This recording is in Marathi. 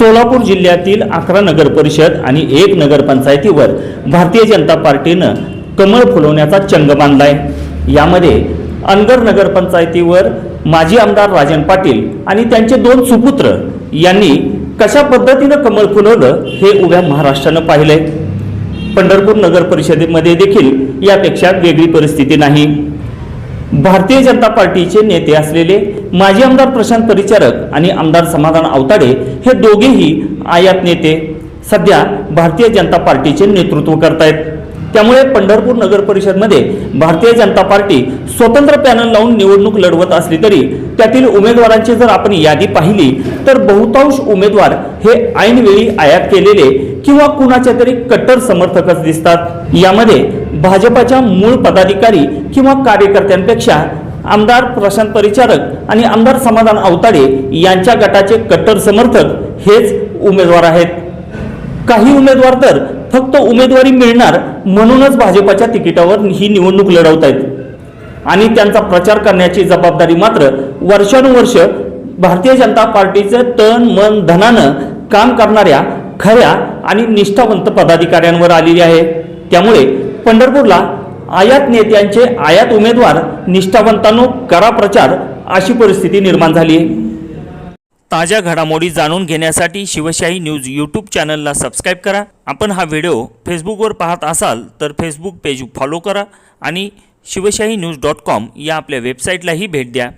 सोलापूर जिल्ह्यातील अकरा नगर परिषद आणि एक नगरपंचायतीवर भारतीय जनता पार्टीनं कमळ फुलवण्याचा चंग बांधलाय. यामध्ये अनगर नगरपंचायतीवर माजी आमदार राजन पाटील आणि त्यांचे दोन सुपुत्र यांनी कशा पद्धतीनं कमळ फुलवलं हे उभ्या महाराष्ट्रानं पाहिलंय. पंढरपूर नगर परिषदेमध्ये देखील यापेक्षा वेगळी परिस्थिती नाही. भारतीय जनता पार्टीचे नेते असलेले माजी आमदार प्रशांत परिचारक आणि आमदार समाधान अवताडे हे दोघेही आयात नेते सध्या भारतीय जनता पार्टीचे नेतृत्व करतायत. त्यामुळे पंढरपूर नगर परिषदमध्ये भारतीय जनता पार्टी स्वतंत्र पॅनल लावून निवडणूक लढवत असली तरी त्यातील उमेदवारांची जर आपण यादी पाहिली तर बहुतांश उमेदवार हे ऐनवेळी आयात केलेले किंवा कुणाच्या तरी कट्टर समर्थकच दिसतात. यामध्ये भाजपाच्या मूळ पदाधिकारी किंवा कार्यकर्त्यांपेक्षा आमदार प्रशांत परिचारक आणि आमदार समाधान अवताडे यांच्या गटाचे कट्टर समर्थक हेच उमेदवार आहेत. काही उमेदवार तर फक्त उमेदवारी मिळणार म्हणूनच भाजपाच्या तिकिटावर ही निवडणूक लढवत आहेत आणि त्यांचा प्रचार करण्याची जबाबदारी मात्र वर्षानुवर्ष भारतीय जनता पार्टीचं तन मन धनानं काम करणाऱ्या खऱ्या आणि निष्ठावंत पदाधिकाऱ्यांवर आलेली आहे. त्यामुळे पंढरपूरला आयात नेत्यांचे आयात उमेदवार निष्ठावंतांनो करा प्रचार अशी परिस्थिती निर्माण झाली आहे. ताज्या घडामोडी जाणून घेण्यासाठी शिवशाही न्यूज यूट्यूब चॅनलला सबस्क्राईब करा. आपण हा व्हिडिओ फेसबुकवर पाहत असाल तर फेसबुक पेज फॉलो करा आणि शिवशाही न्यूज डॉट कॉम या आपल्या वेबसाईटलाही भेट द्या.